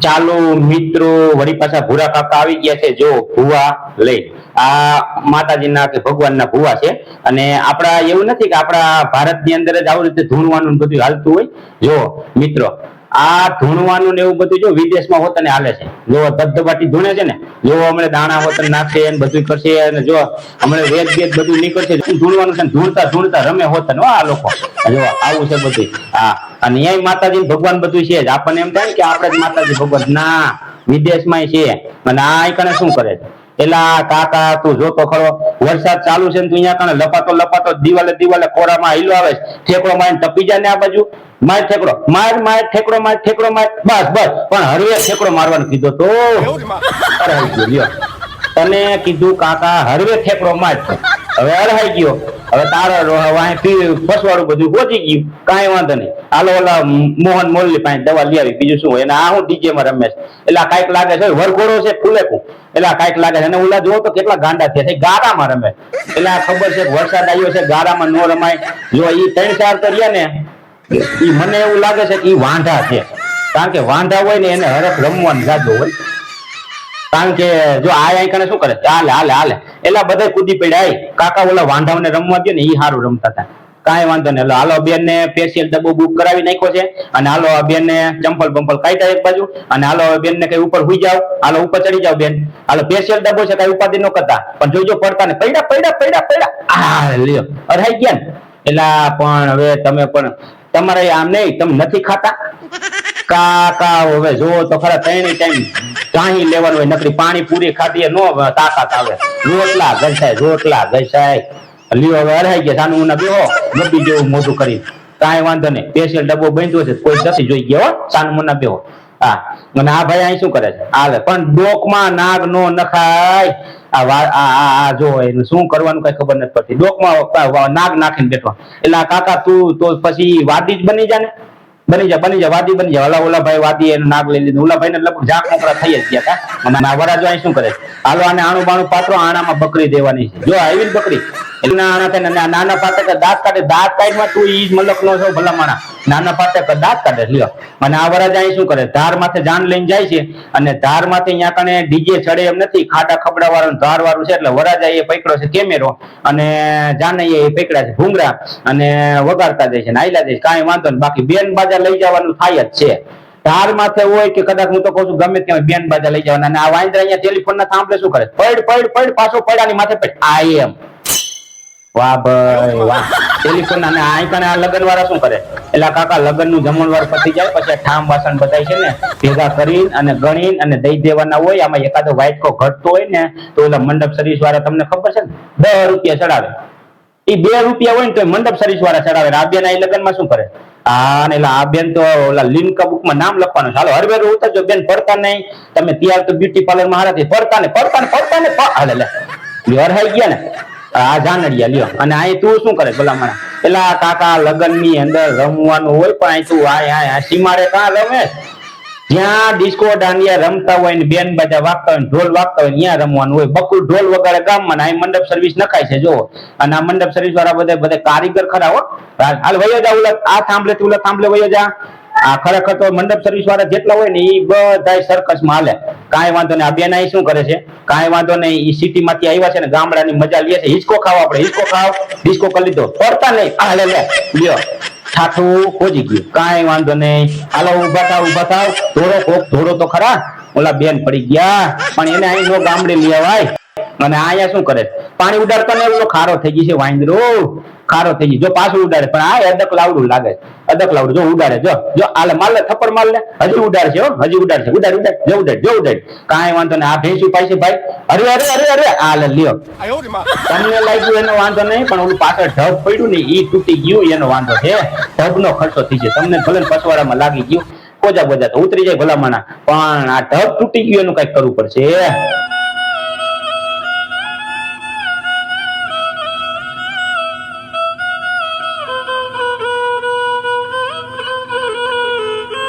ચાલો મિત્રો, વળી પાછા ભૂરા કાકા આવી ગયા છે, જો ભૂવા લઈ. આ માતાજીના કે ભગવાનના ભૂવા છે. અને આપણા, એવું નથી કે આપણા ભારતની અંદર જ આવી રીતે ધૂણવાનું બધું હાલતું હોય. જો, મિત્રો આ ધૂણવાનું ને એવું બધું જો વિદેશમાં હોતને હાલે છે. જો ધબધબાટી ધૂણે છે ને, જો હમણાં દાણા હોત નાખશે ને બધું કરશે અને જો હમણાં વેદ વેદ બધું નીકળશે ધૂણવાનું છે ધૂણતા ધૂણતા રમે હોત ને આ લોકો. જો આવું છે બધું હા. અને અહીંયા માતાજી ભગવાન બધું છે આપણને એમ થાય કે આપણે જ માતાજી ભગવાન. ના વિદેશમાં છે. અને આ કણે શું કરે છે? એલા કાકા તું જોતો ખરો. વરસાદ ચાલુ છે ને તું અહીંયા કણે લપાતો લપાતો દિવાલે દિવાલે કોરામાં હિલો આવે છે. ઠેકડો મારીને ટપી જાય ને આ બાજુ. માર ઠેકડો માર માર ઠેકડો માર ઠેકડો માર. બસ બસ. પણ હરવે ઠેકડો મારવાનું કીધો તો. તને કીધું કાકા હરવે ઠેકડો માર હવે અરહાઈ ગયો. હવે તારા ફસવાડું બધું પહોંચી ગયું. કાંઈ વાંધો નહીં. હાલો, ઓલા મોહન મોરલી પાસે દવા લઈ આવી. બીજું શું હોય? અને આ હું ડીજે માં રમે છે એટલે કાંઈક લાગે છે, વરઘોડો છે, ફૂલેકું. એટલે કાંઈક લાગે છે. અને ઓલા જુઓ તો કેટલા ગાંડા થયા છે. ગારામાં રમે. એટલે ખબર છે વરસાદ આવ્યો છે, ગારામાં નો રમાય. જો એ ત્રણ ચાર રહ્યા ને એ મને એવું લાગે છે કે એ વાંઢા છે. કારણ કે વાંઢા હોય ને એને હરખ રમવાનું જાજો હોય. કારણ કે જો આ અહીં શું કરે? હાલે હાલે હાલે. એટલે બધા કૂદી પડ્યા કાકા ઓલા વાંધાઓને રમવા દે ને એ સારું રમતા હતા કાંઈ વાંધો નહીં. હાલો બેન ને સ્પેશિયલ ડબ્બો બુક કરાવી નાખ્યો છે. અને હાલો બેન ને ચંપલ બંપલ કાઢ્યા એક બાજુ. અને હાલો બેન ને કઈ ઉપર હુઈ જાવ હાલો, ઉપર ચડી જાવ બેન. હાલો પેશિયલ ડબ્બો છે, કઈ ઉપાધિ ન કરતા. પણ જોજો, પડતા ને પૈડા પૈડા પૈડા પૈડા આ, લ્યો. અરાઈ ગયા ને. એલા, પણ હવે તમે પણ તમારે આમ નહીં, તમે નથી ખાતા? કાકા હવે જો તો ખરા ત્રણે ટાઈમ ચાહી લેવાનું હોય, નકરી પાણી પૂરી ખાધી નો તાકાત આવે. રોટલા ઘસાય રોટલા ઘસાય. હવે અરાઈ ગયા, સાનું ના બેહો ગબ્બી જેવું મોઢું કરી કાંઈ વાંધો નહીં સ્પેશિયલ ડબ્બો બંધો છે, કોઈ નથી જોઈ ગયો સાનું મુના બેહો. હા, અને આ ભાઈ અહીં શું કરે છે? હાલે પણ ડોકમાં નાગ નો નખાય. આ આ જો એનું શું કરવાનું કઈ ખબર નથી પડતી. ડોકમાં નાગ નાખીને બેઠવા એટલે કાકા તું, તો પછી વાદી જ બની જા ને બની જા બની જા, વાદી બની જા. ઓલા ઓલાભાઈ વાદી એનું નાગ લઈ લીધું. ઓલા ભાઈ ને લગભગ ઝાક મોકરા થઈ જ ગયા હતા વરાજો અહીં શું કરે? હાલો આને આણું બાણું પાત્રો આણામાં બકરી દેવાની છે. જો આવી બકરી. નાના પાતે કે દાંત કાઢે. દાંત કાઢમાં તું ઈ જ મલક નો છો ભલા માણા નાના પાતે કે ભૂંગરા અને વગાડતા જાય છે ને આયલા જાય છે. કાંઈ વાંધો નહીં. બાકી બેન બાજા લઈ જવાનું થાય જ છે. ધાર માથે હોય કે કદાચ હું તો કહું છું ગમે ત્યાં બેન બાજા લઈ જવાના. અને આ વાંદરા અહીંયા ટેલિફોન ના સાંભળે શું કરે? પડ પડ પડ, પાછો પડાની માથે પડ. આ એમ. વાહ ભાઈ, વાહ. ટેલિફોન અને આ કને આ લગન વાળા શું કરે? એટલે કાકા લગનનું જમણવાર પતી જાય, પછી ઠામ વાસણ બધાય છે ને, ભેગા કરીને અને ગણીને અને દઈ દેવાના હોય, આમાં એકાદો વાઇટકો ઘટતો હોય ને, તો ઓલા મંડપ સર્વિસ વાળા તમને ખબર છે ને? દસ રૂપિયા ચડાવે. એ બે રૂપિયા હોય ને તો મંડપ સર્વિસ વાળા ચડાવે આ બેન આ લગ્નમાં શું કરે? હા ને એટલે આ બેન તો ઓલા લિંક બુકમાં નામ લખવાનું ચાલો હરવેર ઉતરજો, બેન પડતા નહીં. તમે ત્યાર તો બ્યુટી પાર્લરમાં હારાથી પડતા ને પડતા ને પડતા ને હાલે, લે. હરહાઈ ગયા ને. આ તું હોય તું આ આ આ ડિસ્કો દાંડિયા રમતા હોય બેન બધા વાગતા હોય ઢોલ વાગતા હોય ત્યાં રમવાનું હોય. બકુલ ઢોલ વગાડે ગામમાં અહીં મંડપ સર્વિસ નખાય છે જો અને આ મંડપ સર્વિસ વાળા બધા બધા કારીગર ખરા, હો. હાલ વયો જા ઉલટ આ થાંભલે થી ઉલટ થાંભલે વયો જા. આ ખરેખર તો મંડપ સર્વિસ વાળા જેટલા હોય ને એ બધા સરકસમાં હાલે. કાંઈ વાંધો નહીં. આ બેન અહીં શું કરે છે? કાંઈ વાંધો નહીં. એ સિટી માંથી આવ્યા છે ને ગામડાની મજા લે છે. હિચકો ખાવ આપણે. હિચકો ખાવ ડિસ્કો કરી લીધો. પડતા નહીં. આ લે લે. લ્યો. ઠાઠું ખોજી ગયું. કાંઈ વાંધો નહીં. હાલો ઊભા થાવ ઊભા થાવ. ધોરો કોક ધોરો તો ખરા. ઓલા બેન પડી ગયા. પણ એને અહીં ગામડે લેવાય અને અહીંયા શું કરે? પાણી ઉડાડતા ને ઓલો ખારો થઈ ગઈ છે વાંદરો. ખારો થઈ ગઈ જો પાછું ઉડાડે પણ આ અદક લાવડું લાગે અદક લાવડું જો ઉડાડે જો જો આલે માલ થપ્પડ માલ ને હજી ઉડાડશે હજી ઉડાડશે. ઉડાડ ઉડાડ જો ઉડાડ જો ઉડાડ. કાંઈ વાંધો નહીં. આ ભેંસું પાસે ભાઈ. અરે અરે અરે અરે આ લે લ્યો તમને લાગ્યું એનો વાંધો નહીં પણ ઓલું પાછળ ઢબ પડ્યું ને એ તૂટી ગયું એનો વાંધો છે. ઢબનો ખર્ચો થઈ જાય તમને ભલે પછવાડામાં લાગી ગયું. કોજા બોજા તો ઉતરી જાય ભલામણા. પણ આ ઢબ તૂટી ગયું એનું કંઈક કરવું પડશે.